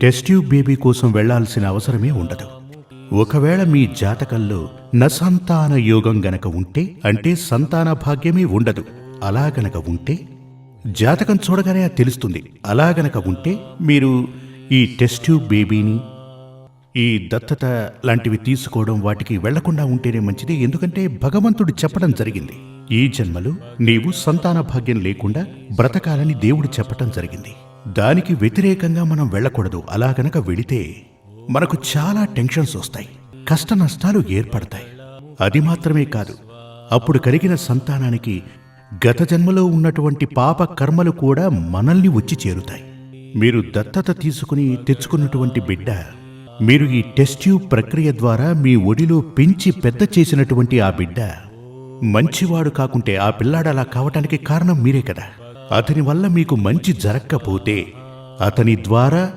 Test tube baby కోసం వెళ్ళాల్సిన అవసరమే ఉండదు. ఒకవేళ మీ జాతకంలో నసంతాన యోగం గనక ఉంటే అంటే సంతాన భాగ్యమే ఉండదు. అలా గనక ఉంటే జాతకం చూడగానే తెలుస్తుంది. అలా గనక ఉంటే మీరు ఈ టెస్ట్ ట్యూబ్ బేబీని ఈ దత్తత లాంటివి తీసుకోవడం వాటికి వెళ్ళకుండా ఉంటేనే మంచిది. ఎందుకంటే భగవంతుడు చెప్పడం జరిగింది. ఈ జన్మలో నీవు సంతాన భాగ్యం లేకుండా బ్రతకాలని దేవుడు చెప్పటం జరిగింది. దానికి వ్యతిరేకంగా మనం వెళ్ళకూడదు. అలా గనక వెళితే మనకు చాలా టెన్షన్స్ వస్తాయి. కష్ట నష్టాలు ఏర్పడతాయి. అది మాత్రమే కాదు అప్పుడు కలిగిన సంతానానికి గత జన్మలో ఉన్నటువంటి పాప కర్మలు కూడా మనల్ని వచ్చి చేరుతాయి. మీరు దత్తత తీసుకుని తెచ్చుకున్నటువంటి బిడ్డ మీరు ఈ టెస్ట్ ట్యూబ్ ప్రక్రియ ద్వారా మీ ఒడిలో పెంచి పెద్ద చేసినటువంటి ఆ బిడ్డ మంచివాడు కాకుంటే ఆ పిల్లాడు అలా కావటానికి కారణం మీరే కదా. అతని వల్ల మీకు మంచి జరక్కపోతే అతని ద్వారా